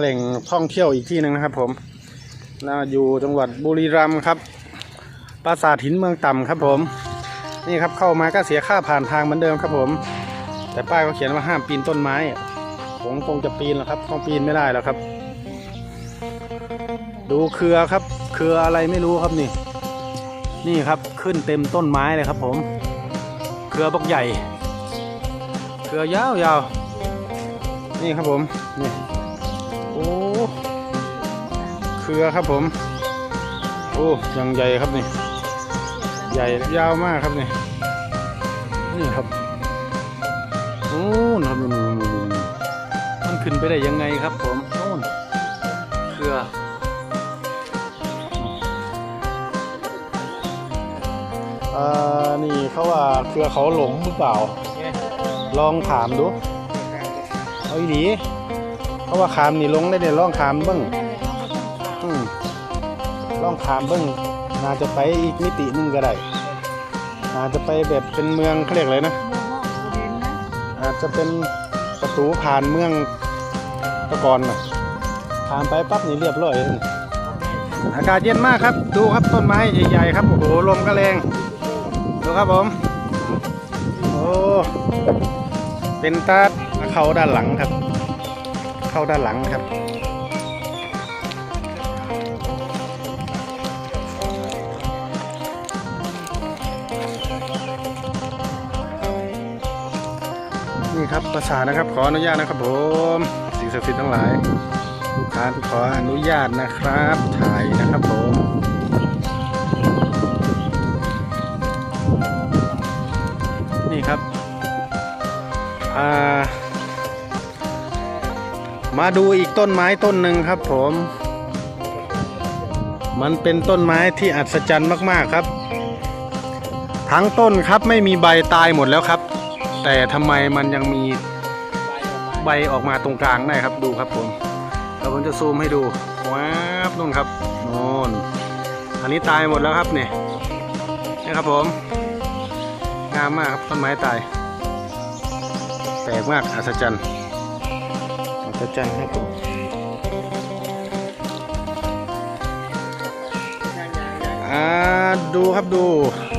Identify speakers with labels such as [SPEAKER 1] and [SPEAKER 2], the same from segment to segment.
[SPEAKER 1] แหล่งท่องเที่ยวอีกที่หนึ่งนะครับ ผมน่าอยู่จังหวัดบุรีรัมย์ครับ ปราสาทหินเมืองต่ำครับผม นี่ครับเข้ามาก็เสียค่าผ่านทางเหมือนเดิมครับผม แต่ป้ายเขาเขียนว่าห้ามปีนต้นไม้ ผมคงจะปีนแล้วครับต้องปีนไม่ได้แล้วครับ ดูเครือครับ เครืออะไรไม่รู้ครับนี่ นี่ครับขึ้นเต็มต้นไม้เลยครับ ผม เครือบักใหญ่ เครือยาวๆนี่ครับผมนี่ โอ้เครือครับผม โอ้ยังใหญ่ครับนี่ ใหญ่ยาวมากครับนี่ นี่ครับ โอ้นครับนู่นนนนนมันขึ้นไปได้ยังไงครับผมโน่นเครืออ่านี่เขาว่าเครือเขาหลงหรือเปล่า ลองถามดู เอาอีหลี เขาะว่าขามนี่ลงได้เดี๋ยวล่องขามเบิ้งอืมลองขามเบิ้งน่าจะไปอีกมิตินึงก็ได้อาจจะไปแบบเป็นเมืองเขาเรียกอะไรนะ อาจจะเป็นประตูผ่านเมืองตะกอนนะผ่านไปปั๊บนี่เรียบร้อยอากาศเย็นมากครับ ดูครับต้นไม้ใหญ่ๆครับโอ้โหลมก็แรงดูครับผมโอ้เป็นตาเขาด้านหลังครับ เข้าด้านหลังครับนี่ครับภาษานะครับขออนุญาตนะครับผมสิ่งศักดิ์สิทธิ์ทั้งหลายลูกค้าขออนุญาตนะครับ ถ่ายนะครับผมนี่ครับอ่า มาดูอีกต้นไม้ต้นหนึ่งครับผม มันเป็นต้นไม้ที่อัศจรรย์มากๆครับ ทั้งต้นครับไม่มีใบตายหมดแล้วครับ แต่ทำไมมันยังมีใบออกมาตรงกลางได้ครับดูครับผมเราผมจะซูมให้ดูว้าวนู่นครับน่นอันนี้ตายหมดแล้วครับเนี่ยนี่ครับผม งามมากครับต้นไม้ตาย แปลกมากอัศจรรย์ อัศจรรย์ครับผมอ่าดูครับดู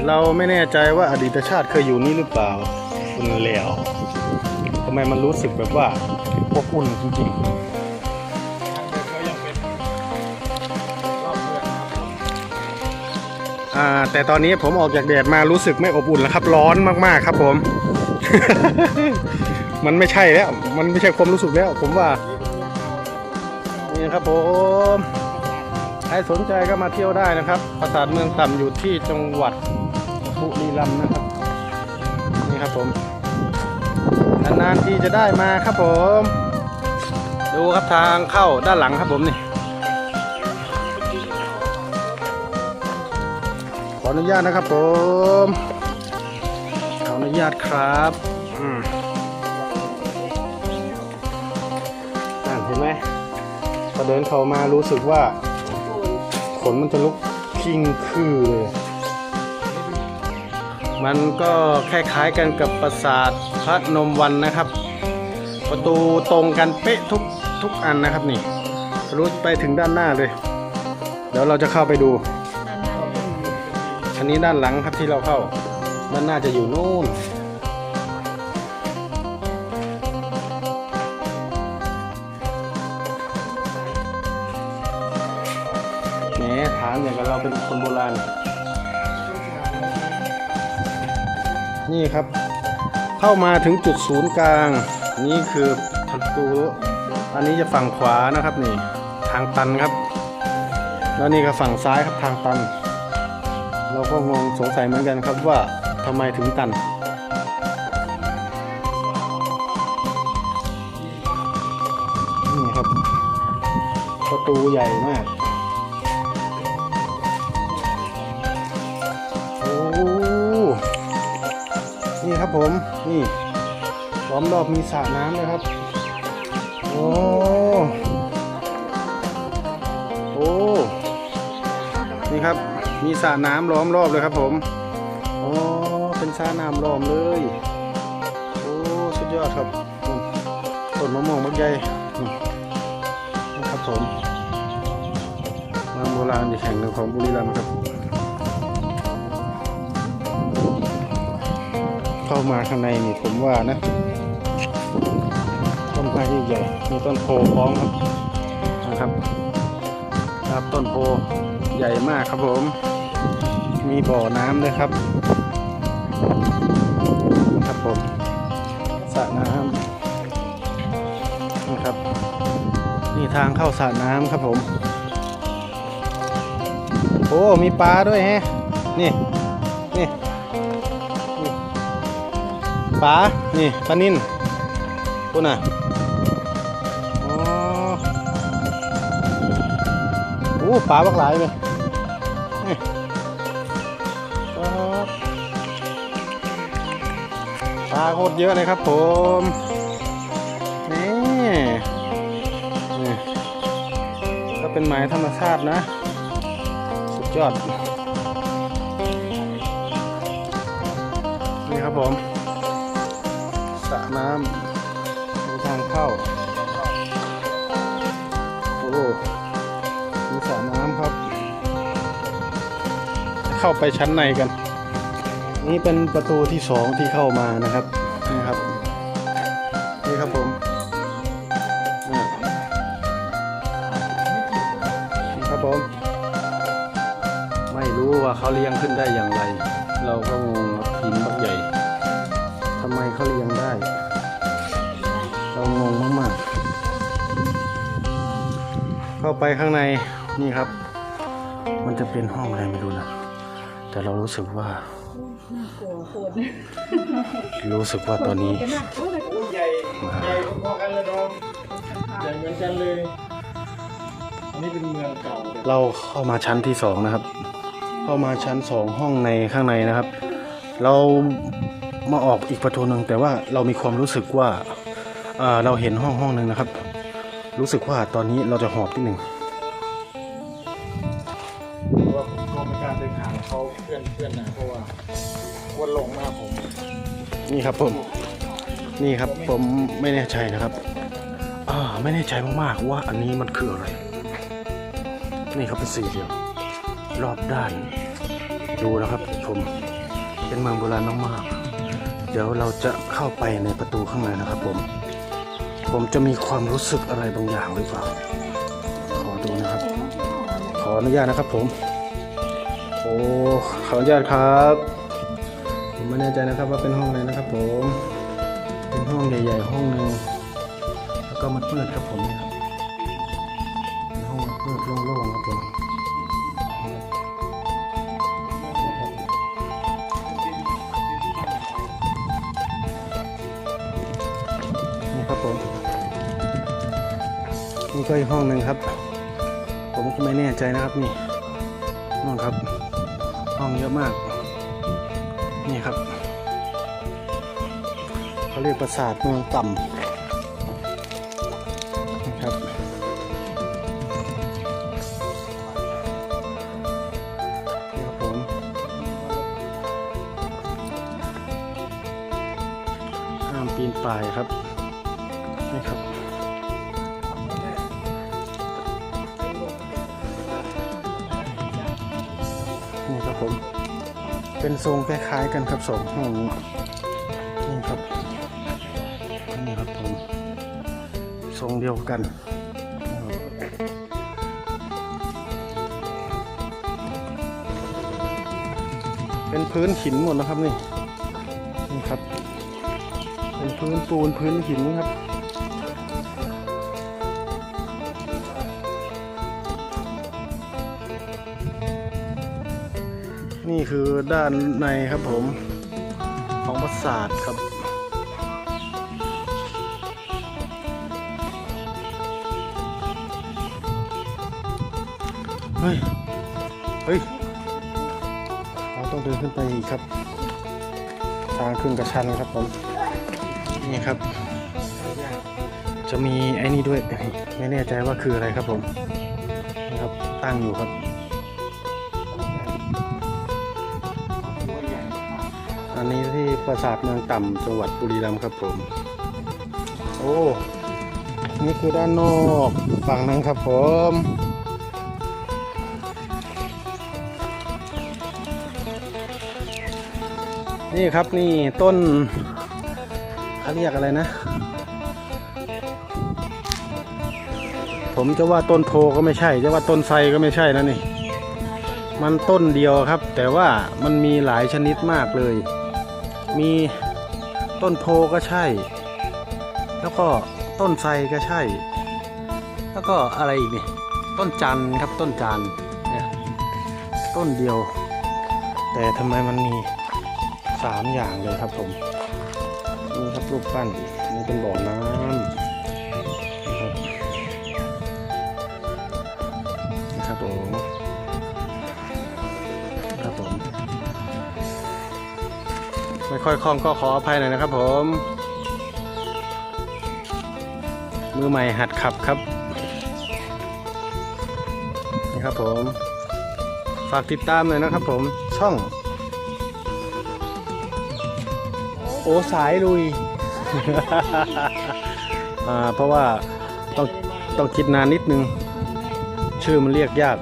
[SPEAKER 1] เราไม่แน่ใจว่าอดีตชาติเคยอยู่นี่หรือเปล่าคุณเหลียวทำไมมันรู้สึกแบบว่าอบอุ่นจริงๆแต่ตอนนี้ผมออกจากแดดมารู้สึกไม่อบอุ่นแล้วครับ ร้อนมาก ๆ ครับผม มันไม่ใช่แล้ว มันไม่ใช่ความรู้สึกแล้ว ผมว่า นี่ครับผมใครสนใจก็มาเที่ยวได้นะครับ ปราสาทเมืองต่ำอยู่ที่จังหวัดบุรีรัมย์นะครับ นี่ครับผม นานๆที่จะได้มาครับผม ดูครับทางเข้าด้านหลังครับผมนี่ ขออนุญาตนะครับผม ขออนุญาตครับ อืม เห็นไหมพอเดินเข้ามารู้สึกว่าขนมันจะลุกพิงคือเลย มันก็คล้ายๆกันกับปราสาทพระนมวันนะครับ ประตูตรงกันเป๊ะทุกทุกอันนะครับนี่ทะลุไปถึงด้านหน้าเลย เดี๋ยวเราจะเข้าไปดู อันนี้ด้านหลังครับที่เราเข้า ด้านหน้าจะอยู่นู่น เป็นคนโบราณ นี่ครับ เข้ามาถึงจุดศูนย์กลาง นี่คือประตูอันนี้จะฝั่งขวานะครับนี่ทางตันครับ แล้วนี่ก็ฝั่งซ้ายครับทางตัน เราก็งงสงสัยเหมือนกันครับว่าทำไมถึงตันนี่ครับ ประตูใหญ่มาก ครับผม นี่ล้อมรอบมีสระน้ำเลยครับ โอ้โอ้นี่ครับ มีสระน้ำล้อมรอบเลยครับผมโอ๋อเป็นสระน้ำล้อมเลยโอ้สุดยอดครับต้นมะม่วงบักใหญ่อืมโอ้ครับผมเมืองโบราณอีกแห่งหนึ่งของบุรีรัมย์ครับ เข้ามาข้างในนี่ผมว่านะต้นไม้ใหญ่ๆมีต้นโพพร้อมครับนะครับ ครับต้นโพใหญ่มากครับผม มีบ่อน้ำด้วยครับนะครับผมสระน้ำนะครับ นี่ทางเข้าสระน้ำครับผมโอ้มีปลาด้วยแฮ่นี่นี่ ปลา นี่ปลานิ่นคุณน่ะอ๋อโอ้ปลาบักหลายเลยปลาโคตรเยอะเลยครับผม นี่นี่ก็เป็นหมายธรรมชาตินะ สุดยอด นี่ครับผม สระน้ำมีทางเข้า โอ้มีสระน้ำครับ เข้าไปชั้นในกัน นี่เป็นประตูที่สองที่เข้ามานะครับ นี่ครับ นี่ครับผมนี่ครับผม ไม่รู้ว่าเขาเลี้ยงขึ้นได้อย่างไร เราก็งงหินบักใหญ่ เขาเลี้ยงได้ เรางงมากๆ เข้าไปข้างในนี่ครับ มันจะเป็นห้องอะไรไม่รู้นะ แต่เรารู้สึกว่า
[SPEAKER 2] น่ากลัวโคตร
[SPEAKER 1] รู้สึกว่าตอนนี้
[SPEAKER 2] จะน่ากลัวเลย
[SPEAKER 3] ใหญ่ใหญ่พอๆกันเลยน้องใหญ่เหมือนกันเลยอันนี้เป็นเมืองเก่าเลย
[SPEAKER 1] เราเข้ามาชั้นที่สองนะครับ เข้ามาชั้นสองห้องในข้างในนะครับ เรา มาออกอีกประตูหนึ่งแต่ว่าเรามีความรู้สึกว่าเอ่อเราเห็นห้องห้องหนึ่งนะครับ รู้สึกว่าตอนนี้เราจะหอบนิดหนึ่ง
[SPEAKER 3] เพราะว่าผมก็ไม่กล้าเดินหาเขาเพื่อนเพื่อนนะเพราะว่าวนหลงมากผม
[SPEAKER 1] นี่ครับผมนี่ครับผมไม่แน่ใจนะครับอ่าไม่แน่ใจมากๆว่าอันนี้มันคืออะไร นี่ครับเป็นสี่เหลี่ยมรอบด้านดูนะครับผมเป็นเมืองโบราณมากๆ เดี๋ยวเราจะเข้าไปในประตูข้างในนะครับผม ผมจะมีความรู้สึกอะไรบางอย่างหรือเปล่า ขอดูนะครับ ขออนุญาตนะครับผม โอ้ ขออนุญาตครับ ผมไม่แน่ใจนะครับว่าเป็นห้องอะไรนะครับผม เป็นห้องใหญ่ ๆ ห้องหนึ่งแล้วก็มันมืดครับผมนี่ยครับ ก็อีกห้องหนึ่งครับ ผมก็ไม่แน่ใจนะครับนี่นู่นครับ ห้องเยอะมาก นี่ครับเขาเรียกปราสาทเมืองต่ำ เป็นทรงคล้ายๆกันครับสองห้องนี่ครับนี่ครับผมทรงเดียวกันเป็นพื้นหินหมดนะครับนี่นี่ครับ เป็นพื้นปูนพื้นหินครับ นี่คือด้านในครับผม ของปราสาทครับ เฮ้ย เฮ้ย เราต้องเดินขึ้นไปอีกครับ ทางขึ้นกระชันครับผม นี่ครับ จะมีไอ้นี่ด้วย ไม่แน่ใจว่าคืออะไรครับผม นี่ครับ ตั้งอยู่ครับ อันนี้ที่ปราสาทเมืองต่ำจังหวัดบุรีรัมย์ครับผม โอ้ นี่คือด้านนอกฝั่งนั้นครับผมนี่ครับนี่ต้นเขาเรียกอะไรนะ ผมจะว่าต้นโพก็ไม่ใช่ จะว่าต้นไทรก็ไม่ใช่นะนี่ มันต้นเดียวครับ แต่ว่ามันมีหลายชนิดมากเลย มีต้นโพก็ใช่ แล้วก็ต้นไทรก็ใช่ แล้วก็อะไรอีกนี่ต้นจันครับต้นจันเนี่ยต้นเดียว แต่ทำไมมันมีสามอย่างเลยครับผมนี่ครับรูปปั้นนี่เป็นบ่อน้ำ ค่อยคล่องก็ขออภัยหน่อยนะครับผม มือใหม่หัดขับครับ นี่ครับผม ฝากติดตามหน่อยนะครับผมช่อง โอสายลุยอ่าเพราะว่าต้องต้องคิดนานนิดนึง ชื่อมันเรียกยาก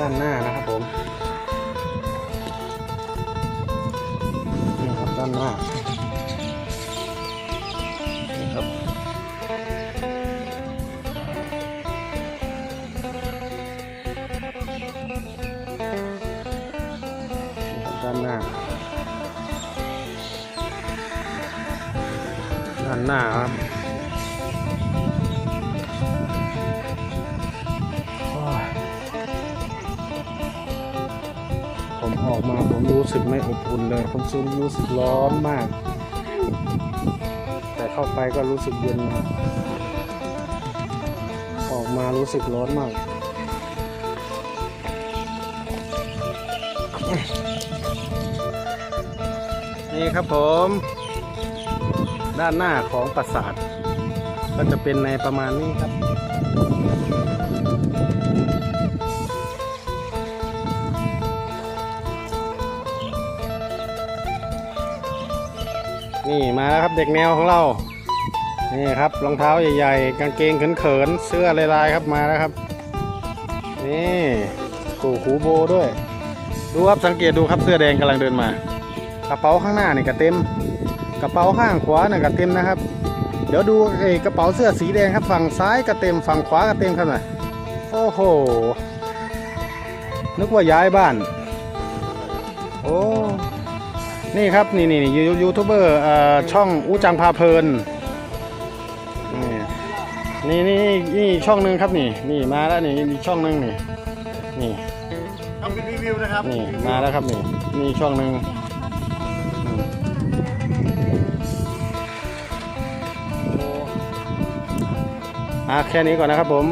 [SPEAKER 1] ด้านหน้านะครับผมนี่ครับด้านหน้านี่ครับนี่ครับด้านหน้า ด้านหน้าครับ ออกมาผมรู้สึกไม่อบอุ่นเลยผมซึมรู้สึกร้อนมาก แต่เข้าไปก็รู้สึกเย็นมากออกมารู้สึกร้อนมากนี่ครับผม ด้านหน้าของปราสาท ก็จะเป็นในประมาณนี้ครับ นี่มาแล้วครับเด็กแนวของเรา นี่ครับรองเท้าใหญ่ๆ กางเกงเขินๆ เสื้อลายๆครับมาแล้วครับ นี่กูหูโบด้วย ดูครับสังเกตดูครับเสื้อแดงกำลังเดินมา กระเป๋าข้างหน้านี่ก็เต็ม กระเป๋าข้างขวาเนี่ยก็เต็มนะครับ เดี๋ยวดูไอ้กระเป๋าเสื้อสีแดงครับฝั่งซ้ายก็เต็มฝั่งขวาก็เต็มครับนะโอ้โหนึกว่าย้ายบ้าน นี่ครับนี่นี่นี่ยูยูทูบเบอร์เอ่อช่องอู้จังพาเพลินนี่นี่นี่นี่ช่องหนึ่งครับนี่นี่มาแล้วนี่นี่ช่องหนึ่งนี่นี่
[SPEAKER 3] ทำเป็นรีวิวนะครับ
[SPEAKER 1] นี่มาแล้วครับนี่นี่ช่องหนึ่งอืมโอ้อะแค่นี้ก่อนนะครับผม